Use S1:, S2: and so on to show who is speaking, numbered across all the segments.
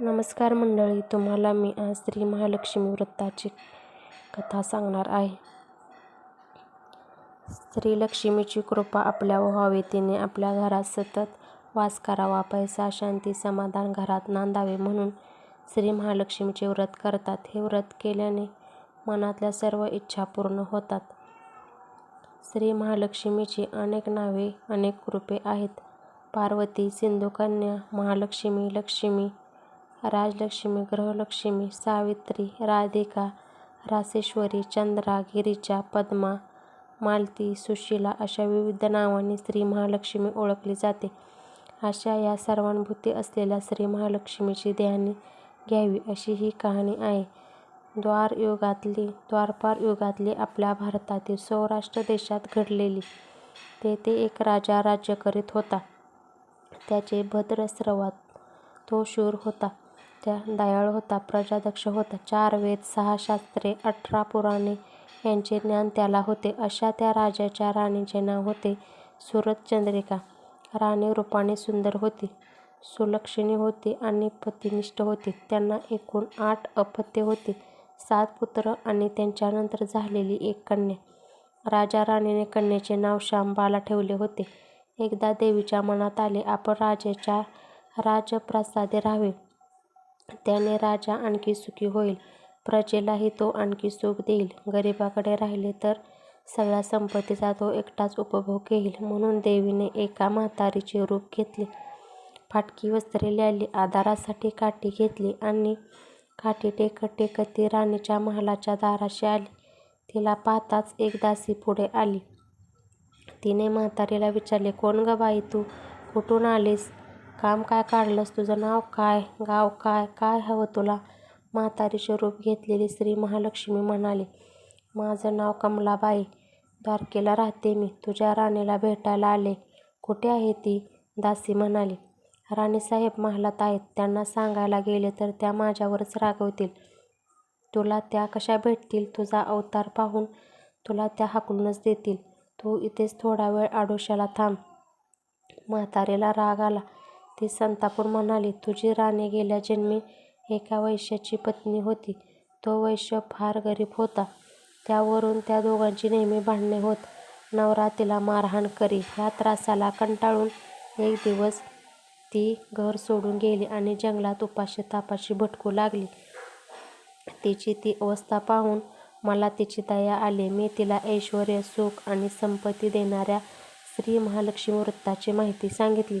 S1: नमस्कार मंडळी तुम्हाला मी आज श्री महालक्ष्मी व्रताची कथा सांगणार आहे. श्री लक्ष्मीची कृपा आपल्या व्हावी. तिने आपल्या घरात सतत वास करावा पैसा शांती समाधान घरात नांदावे म्हणून श्री महालक्ष्मीचे व्रत करतात. हे व्रत केल्याने मनातल्या सर्व इच्छा पूर्ण होतात. श्री महालक्ष्मीची अनेक नावे अनेक कृपे आहेत. पार्वती सिंधुकन्या महालक्ष्मी लक्ष्मी राजलक्ष्मी गृहलक्ष्मी सावित्री राधिका रासेश्वरी चंद्रा गिरिजा पद्मा मालती सुशीला अशा विविध नावांनी श्री महालक्ष्मी ओळखली जाते. अशा या सर्वानुभूती असलेल्या श्री महालक्ष्मीची ध्यानी घ्यावी अशी ही कहाणी आहे. द्वारयुगातली द्वारपार युगातली आपल्या भारतातील सौराष्ट्र देशात घडलेली. तेथे एक राजा राज्य करीत होता. त्याचे भद्रस्रवात तो शूर होता. त्या दयाळू होता प्रजादक्ष होता. चार वेद सहा शास्त्रे अठरा पुराणे यांचे ज्ञान त्याला होते. अशा त्या राजाच्या राणीचे नाव होते सुरतचंद्रिका राणी रूपाने सुंदर होती सुलक्षणी होती आणि पतिनिष्ठ होती. त्यांना एकूण आठ अपत्ये होती. सात पुत्र आणि त्यांच्यानंतर झालेली एक कन्या. राजा राणीने कन्येचे नाव शांबाला ठेवले होते. एकदा देवीच्या मनात आले आपण राजाच्या राजप्रासादे राहावे. त्याने राजा आणखी सुखी होईल. प्रजेलाही तो आणखी सुख देईल. गरिबाकडे राहिले तर सगळ्या संपत्तीचा तो एकटाच उपभोग घेईल. म्हणून देवीने एका म्हातारीचे रूप घेतले. फाटकी वस्त्रे ल्याली आधारासाठी काठी घेतली आणि काठी टेकत टेकत ती राणीच्या महालाच्या दाराशी आली. तिला पाहताच एक दासी पुढे आली. तिने म्हातारीला विचारले कोण ग बाई तू? कुठून आलीस? काम काय काढलंस? तुझं नाव काय? गाव काय? काय हवं तुला? म्हातारीचे रूप घेतलेली श्री महालक्ष्मी म्हणाली माझं नाव कमलाबाई. द्वारकेला राहते मी. तुझ्या राणीला भेटायला आले. कुठे आहे ती? दासी म्हणाली राणीसाहेब महालात आहेत. त्यांना सांगायला गेले तर त्या माझ्यावरच रागवतील. तुला त्या कशा भेटतील? तुझा अवतार पाहून तुला त्या हाकलूनच देतील. तू इथेच थोडा वेळ आडोशाला थांब. म्हातारीला राग आला. ती संतापून म्हणाली तुझी राणी गेल्या जन्मी एका वैश्याची पत्नी होती. तो वैश्य फार गरीब होता. त्यावरून त्या दोघांची नेहमी भांडणे होत. नवरा तिला मारहाण करी. ह्या त्रासाला कंटाळून एक दिवस ती घर सोडून गेली आणि जंगलात उपाशी तापाशी भटकू लागली. तिची ती अवस्था पाहून मला तिची दया आली. मी तिला ऐश्वर सुख आणि संपत्ती देणाऱ्या श्री महालक्ष्मी व्रताची माहिती सांगितली.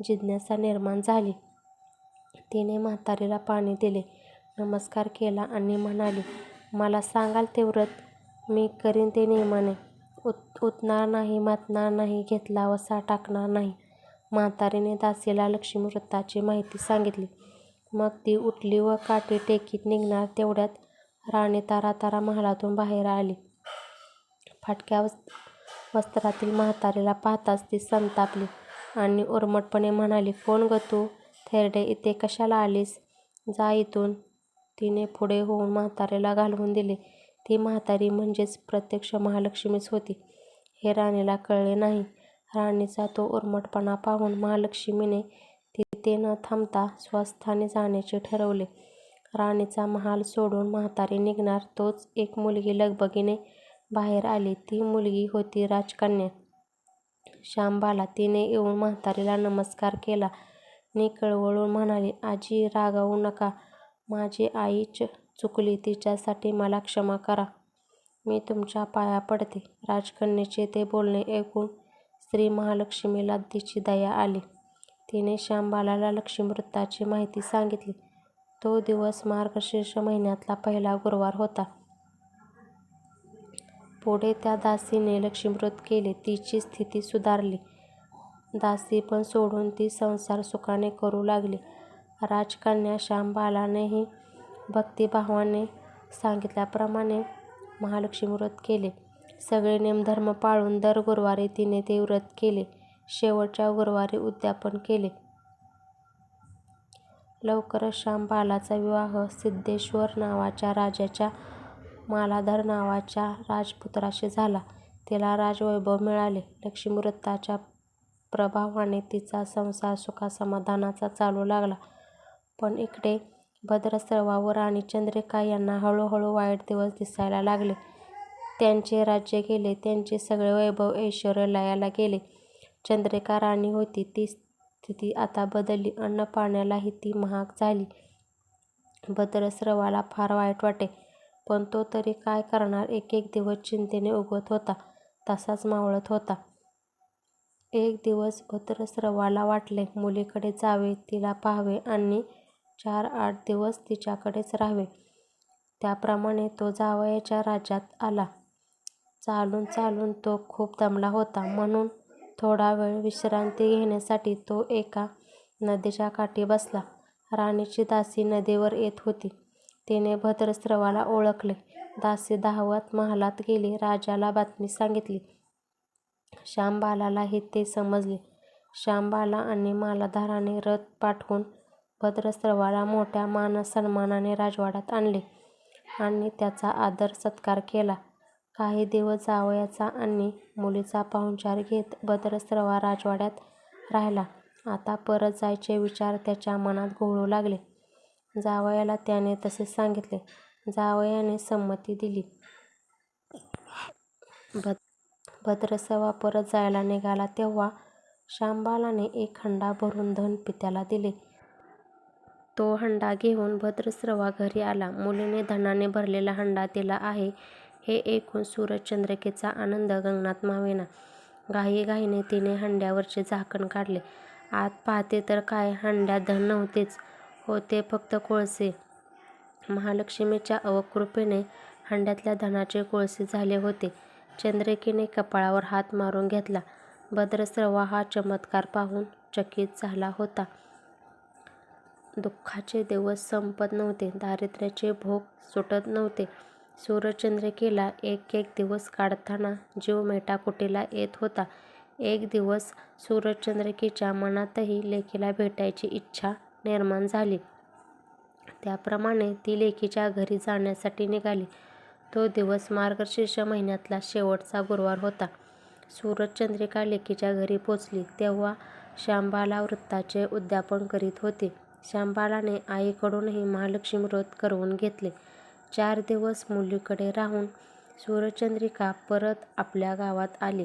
S1: जिज्ञासा निर्माण झाली. तिने म्हातारीला पाणी दिले नमस्कार केला आणि म्हणाली मला सांगाल ते व्रत मी करीन ते नियमाने उत उतणार नाही मातणार नाही घेतला वसा टाकणार नाही. म्हातारीने दासीला लक्ष्मी व्रताची माहिती सांगितली. मग ती उठली व काठी टेकीत निघणार तेवढ्यात राणी तारा तारा महालातून बाहेर आली. फाटक्या वस्त्रातील म्हातारीला पाहताच ती संतापली. आणि उर्मटपणे म्हणाली कोण ग तू? थेरडे इथे कशाला आलीस? जा इथून. तिने पुढे होऊन म्हातारीला घालवून दिले. ती म्हातारी म्हणजेच प्रत्यक्ष महालक्ष्मीच होती. हे राणीला कळले नाही. राणीचा तो उर्मटपणा पाहून महालक्ष्मीने तिथे न थांबता स्वस्थाने जाण्याचे ठरवले. राणीचा महाल सोडून म्हातारी निघणार तोच एक मुलगी लगबगीने बाहेर आली. ती मुलगी होती राजकन्या. शांबाला तिने येऊन म्हातारीला नमस्कार केला. नि कळवळून म्हणाली आजी रागावू नका. माझी आई चुकली तिच्यासाठी मला क्षमा करा. मी तुमच्या पाया पडते. राजकन्येचे ते बोलणे ऐकून श्री महालक्ष्मीला तिची दया आली. तिने शांबाला लक्ष्मीव्रताची माहिती सांगितली. तो दिवस मार्गशीर्ष महिन्यातला पहिला गुरुवार होता. पुढे त्या दासीने लक्ष्मीव्रत केले तिची स्थिती सुधारली दासी पण सोडून ती संसार सुखाने करू लागली राजकन्या श्यामबालानेही भक्तिभावाने सांगितल्याप्रमाणे महालक्ष्मीव्रत केले. सगळे नेमधर्म पाळून दर गुरुवारी तिने ते व्रत केले. शेवटच्या गुरुवारी उद्यापन केले. लवकरच श्यामबालाचा विवाह सिद्धेश्वर नावाच्या राजाच्या मालाधर नावाच्या राजपुत्राशी झाला. तिला राजवैभव मिळाले. लक्ष्मीव्रताच्या प्रभावाने तिचा संसार सुखासमाधानाचा चालू लागला. पण इकडे भद्रश्रवा आणि चंद्रिका यांना हळूहळू वाईट दिवस दिसायला लागले. त्यांचे राज्य गेले. त्यांचे सगळे वैभव ऐश्वर्य लयाला गेले. चंद्रिका राणी होती ती स्थिती आता बदलली. अन्नपाण्यालाही ती महाग झाली. भद्रश्रवाला फार वाईट वाटे. पण तो तरी काय करणार एक एक दिवस चिंतेने उगवत होता तसाच मावळत होता. एक दिवस भद्रस्रवाला वाटले मुलीकडे जावे तिला पाहावे आणि चार आठ दिवस तिच्याकडेच राहावे. त्याप्रमाणे तो जावयाच्या राज्यात आला. चालून चालून तो खूप दमला होता म्हणून थोडा वेळ विश्रांती घेण्यासाठी तो एका नदीच्या काठी बसला. राणीची दासी नदीवर येत होती. तिने भद्रश्रवाला ओळखले. दासी धावत महालात गेली. राजाला बातमी सांगितली. श्यामबालालाही ते समजले. श्यामबाला आणि मालाधाराने रथ पाठवून भद्रश्रवाला मोठ्या मानसन्मानाने राजवाड्यात आणले आणि त्याचा आदर सत्कार केला. काही दिवस जावयाचा आणि मुलीचा पाहुणचार घेत भद्रश्रवा राजवाड्यात राहिला. आता परत जायचे विचार त्याच्या मनात घोळू लागले. जावयाला त्याने तसे सांगितले. जावयाने संमती दिली. भद्रसवा परत जायला निघाला तेव्हा श्यामबालाने एक हंडा भरून धन पित्याला दिले. तो हंडा घेऊन भद्रस्रवा घरी आला. मुलीने धनाने भरलेला हंडा दिला आहे हे ऐकून सूरजचंद्रिकेचा आनंद गगनात मावेना. घाईघाईने तिने हंड्यावरचे झाकण काढले. आत पाहते तर काय हंड्यात धन नव्हतेच. होते फक्त कोळसे. महालक्ष्मीच्या अवकृपेने हंड्यातल्या धनाचे कोळसे झाले होते. चंद्रिकेने कपाळावर हात मारून घेतला. भद्रस्रवा हा चमत्कार पाहून चकित झाला होता. दुःखाचे दिवस संपत नव्हते. दारिद्र्याचे भोग सुटत नव्हते. सूर्यचंद्रिकेला एक एक दिवस काढताना जीव मेटाकुटीला येत होता. एक दिवस सूर्यचंद्रिकेच्या मनातही लेकीला भेटायची इच्छा निर्माण झाली. त्याप्रमाणे ती लेकीच्या घरी जाण्यासाठी निघाली. तो दिवस मार्गशीर्ष महिन्यातला शेवटचा गुरुवार होता. सूरजचंद्रिका लेकीच्या घरी पोचली तेव्हा श्यामबाला वृत्ताचे उद्यापन करीत होते. श्यामबालाने आईकडूनही महालक्ष्मी व्रत करवून घेतले. चार दिवस मुलीकडे राहून सूरजचंद्रिका परत आपल्या गावात आली.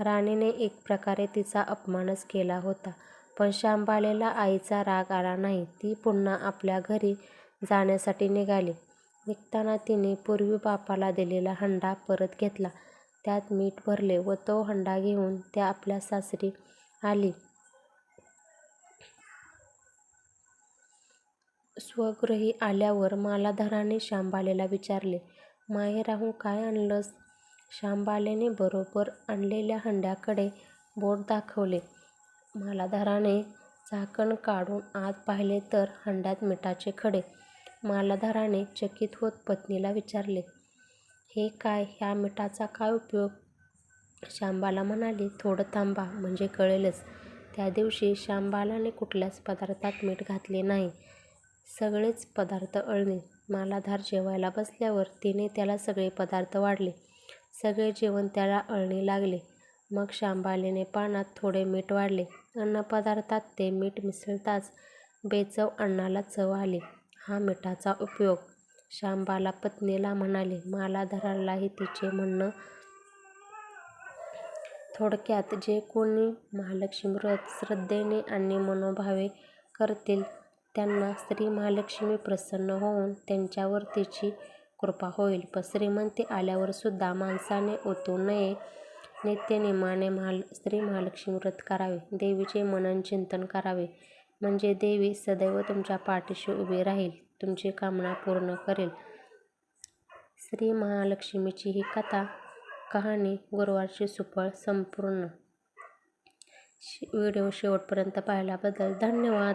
S1: राणीने एक प्रकारे तिचा अपमानच केला होता. पण श्यामबालेला आईचा राग आला नाही. ती पुन्हा आपल्या घरी जाण्यासाठी निघाली. निघताना तिने पूर्वी बापाला दिलेला हंडा परत घेतला. त्यात मीठ भरले व तो हंडा घेऊन त्या आपल्या सासरी आली. स्वगृही आल्यावर मालाधराने श्यामबालेला विचारले "माहेराहून काय आणलंस? श्यामबालेने बरोबर आणलेल्या हंड्याकडे बोट दाखवले. मालाधाराने झाकण काढून आत पाहिले तर हंड्यात मिठाचे खडे. मालाधाराने चकित होत पत्नीला विचारले हे काय ह्या मिठाचा काय उपयोग? श्यामबाला म्हणाली थोडं थांबा म्हणजे कळेलच. त्या दिवशी श्यामबालाने कुठल्याच पदार्थात मीठ घातले नाही. सगळेच पदार्थ अळणी. मालाधार जेवायला बसल्यावर तिने त्याला सगळे पदार्थ वाढले. सगळे जेवण त्याला अळणी लागले. मग शांबालीने पानात थोडे मीठ वाढले. अन्नपदार्थात ते मीठ मिसळताच बेचव अन्नाला चव आली. हा मिठाचा उपयोग. शांबाला पत्नीला म्हणाली. मालाधारालाही तिचे म्हणणं थोडक्यात जे कोणी महालक्ष्मी व्रत श्रद्धेने आणि मनोभावे करतील त्यांना श्री महालक्ष्मी प्रसन्न होऊन त्यांच्यावर तिची कृपा होईल. पण श्रीमंती आल्यावरसुद्धा माणसाने ओतू नये. नित्यनेमाने श्री महालक्ष्मी व्रत करावे. देवीचे मनन चिंतन करावे. म्हणजे देवी सदैव तुमच्या पाठीशी उभी राहील. तुमची कामना पूर्ण करेल. श्री महालक्ष्मीची ही कथा कहाणी गुरुवारची सुफळ संपूर्ण व्हिडिओ शेवटपर्यंत पाहिल्याबद्दल धन्यवाद.